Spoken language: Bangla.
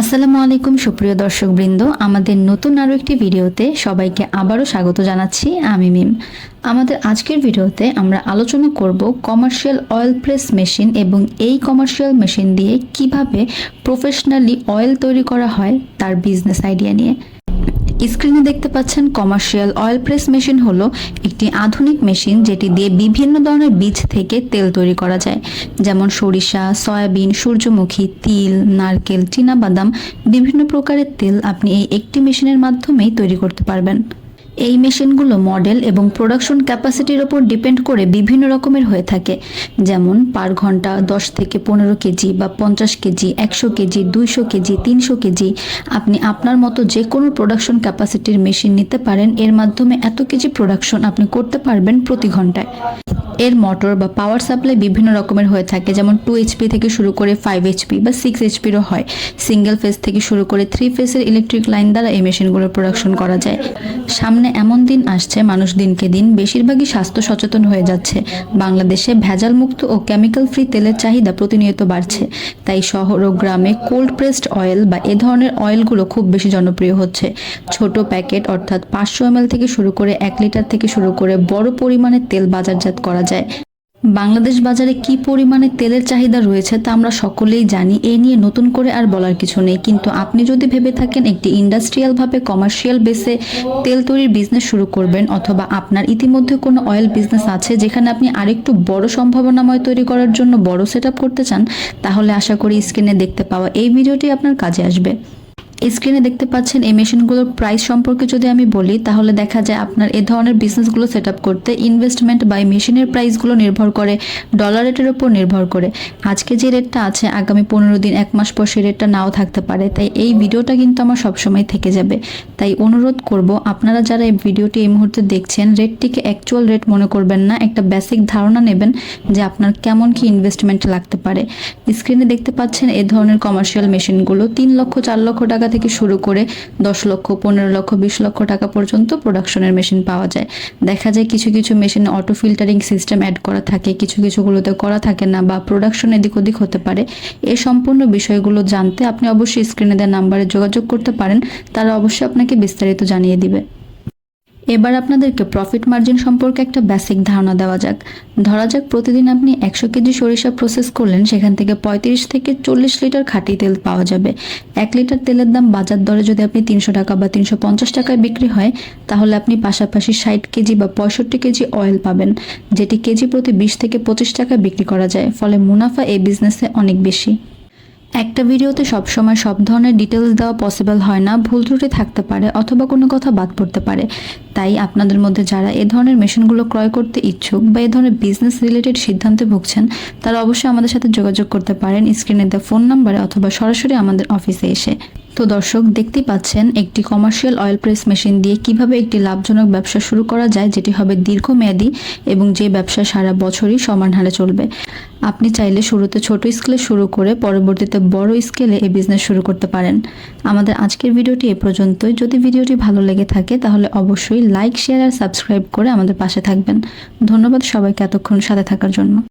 আসসালামু আলাইকুম, সুপ্রিয় দর্শকবৃন্দ। আমাদের নতুন আরও একটি ভিডিওতে সবাইকে আবারও স্বাগত জানাচ্ছি আমি মিম। আমাদের আজকের ভিডিওতে আমরা আলোচনা করব কমার্শিয়াল অয়েল প্রেস মেশিন এবং এই কমার্শিয়াল মেশিন দিয়ে কীভাবে প্রফেশনালি অয়েল তৈরি করা হয়, তার বিজনেস আইডিয়া নিয়ে। স্ক্রিনে দেখতে পাচ্ছেন কমার্শিয়াল অয়েল প্রেস মেশিন হল একটি আধুনিক মেশিন যেটি দিয়ে বিভিন্ন ধরনের বীজ থেকে তেল তৈরি করা যায়। যেমন সরিষা, সয়াবিন, সূর্যমুখী, তিল, নারকেল চীনাবাদাম বিভিন্ন প্রকারের তেল আপনি এই একটি মেশিনের মাধ্যমেই তৈরি করতে পারবেন। এই মেশিনগুলো মডেল এবং প্রোডাকশন ক্যাপাসিটির ওপর ডিপেন্ড করে বিভিন্ন রকমের হয়ে থাকে। যেমন, পার ঘণ্টা দশ থেকে পনেরো কেজি বা পঞ্চাশ কেজি, একশো কেজি, দুইশো কেজি, তিনশো কেজি। আপনি আপনার মতো যে কোনো প্রোডাকশন ক্যাপাসিটির মেশিন নিতে পারেন। এর মাধ্যমে এত কেজি প্রোডাকশন আপনি করতে পারবেন প্রতি ঘন্টায়। এর মোটর বা পাওয়ার সাপ্লাই বিভিন্ন রকমের হয়ে থাকে, যেমন টু এইচপি থেকে শুরু করে ফাইভ এইচপি বা সিক্স এইচপিরও হয়। সিঙ্গেল ফেজ থেকে শুরু করে থ্রি ফেজের ইলেকট্রিক লাইন দ্বারা এই মেশিনগুলোর প্রোডাকশন করা যায়। সামনে এমন দিন আসছে, মানুষ দিনকে দিন বেশিরভাগই স্বাস্থ্য সচেতন হয়ে যাচ্ছে। বাংলাদেশে ভেজাল মুক্ত ও কেমিক্যাল ফ্রি তেলের চাহিদা প্রতিনিয়ত বাড়ছে। তাই শহর ও গ্রামে কোল্ড প্রেসড অয়েল বা এ ধরনের অয়েলগুলো খুব বেশি জনপ্রিয় হচ্ছে। ছোট প্যাকেট অর্থাৎ পাঁচশো এম থেকে শুরু করে এক লিটার থেকে শুরু করে বড় পরিমাণে তেল বাজারজাত করা যায়। বাংলাদেশ বাজারে কি পরিমাণে তেলের চাহিদা রয়েছে তা আমরা সকলেই জানি, এ নিয়ে নতুন করে আর বলার কিছু নেই। কিন্তু আপনি যদি ভেবে থাকেন একটি ইন্ডাস্ট্রিয়ালভাবে কমার্শিয়াল বেসে তেল তৈরির বিজনেস শুরু করবেন অথবা আপনার ইতিমধ্যে কোনো অয়েল বিজনেস আছে যেখানে আপনি আরেকটু বড় সম্ভাবনাময় তৈরি করার জন্য বড় সেট করতে চান, তাহলে আশা করি স্ক্রিনে দেখতে পাওয়া এই ভিডিওটি আপনার কাজে আসবে। স্ক্রিনে দেখতে পাচ্ছেন এই মেশিনগুলোর প্রাইস সম্পর্কে যদি আমি বলি, তাহলে দেখা যায় আপনার এ ধরনের বিজনেসগুলো সেট আপ করতে ইনভেস্টমেন্ট বা মেশিনের প্রাইসগুলো নির্ভর করে ডলার রেটের উপর নির্ভর করে। আজকে যে রেটটা আছে, আগামী পনেরো দিন, এক মাস পর সেই রেটটা নাও থাকতে পারে। তাই এই ভিডিওটা কিন্তু আমার সবসময় থেকে যাবে। তাই অনুরোধ করব, আপনারা যারা এই ভিডিওটি এই মুহূর্তে দেখছেন রেটটিকে অ্যাকচুয়াল রেট মনে করবেন না, একটা বেসিক ধারণা নেবেন যে আপনার কেমন কি ইনভেস্টমেন্ট লাগতে পারে। স্ক্রিনে দেখতে পাচ্ছেন এ ধরনের কমার্শিয়াল মেশিনগুলো তিন লক্ষ, চার লক্ষ টাকা থেকে শুরু করে দশ লক্ষ, পনেরো লক্ষ, বিশ লক্ষ টাকা পর্যন্ত প্রোডাকশনের মেশিন পাওয়া যায়। দেখা যায় কিছু কিছু machine auto filtering system add করা থাকে, কিছু, কিছুগুলোতে করা থাকে না বা প্রোডাকশন এদিক ওদিক হতে পারে। এই সম্পূর্ণ বিষয়গুলো জানতে আপনি অবশ্যই স্ক্রিনে দেওয়া নাম্বারে যোগাযোগ করতে পারেন, তারা অবশ্যই আপনাকে বিস্তারিত জানিয়ে দিবে। এবার আপনাদেরকে প্রফিট মার্জিন সম্পর্কে একটা বেসিক ধারণা দেওয়া যাক। ধরা যাক প্রতিদিন আপনি একশো কেজি সরিষা প্রসেস করলেন, সেখান থেকে পঁয়ত্রিশ থেকে চল্লিশ লিটার খাঁটি তেল পাওয়া যাবে। এক লিটার তেলের দাম বাজার দরে যদি আপনি তিনশো টাকা বা তিনশো পঞ্চাশ টাকায় বিক্রি হয়, তাহলে আপনি পাশাপাশি ষাট কেজি বা পঁয়ষট্টি কেজি অয়েল পাবেন, যেটি কেজি প্রতি বিশ থেকে পঁচিশ টাকায় বিক্রি করা যায়, ফলে মুনাফা এই বিজনেসে অনেক বেশি। একটা ভিডিওতে সবসময় সব ধরনের ডিটেলস দেওয়া পসিবল হয় না, ভুল ত্রুটি থাকতে পারে অথবা কোনো কথা বাদ পড়তে পারে। তাই আপনাদের মধ্যে যারা এ ধরনের মেশিনগুলো ক্রয় করতে ইচ্ছুক বা এ ধরনের বিজনেস রিলেটেড সিদ্ধান্তে ভুগছেন, তারা অবশ্যই আমাদের সাথে যোগাযোগ করতে পারেন স্ক্রিনে দেওয়া ফোন নাম্বারে অথবা সরাসরি আমাদের অফিসে এসে। তো দর্শক, দেখতেই পাচ্ছেন একটি কমার্শিয়াল অয়েল প্রেস মেশিন দিয়ে কীভাবে একটি লাভজনক ব্যবসা শুরু করা যায়, যেটি হবে দীর্ঘমেয়াদী এবং যে ব্যবসা সারা বছরই সমান হারে চলবে। আপনি চাইলে শুরুতে ছোট স্কেলে শুরু করে পরবর্তীতে বড় স্কেলে এই বিজনেস শুরু করতে পারেন। আমাদের আজকের ভিডিওটি এ পর্যন্তই। যদি ভিডিওটি ভালো লেগে থাকে, তাহলে অবশ্যই লাইক শেয়ার আর সাবস্ক্রাইব করে আমাদের পাশে থাকবেন। ধন্যবাদ সবাইকে এতক্ষণ সাথে থাকার জন্য।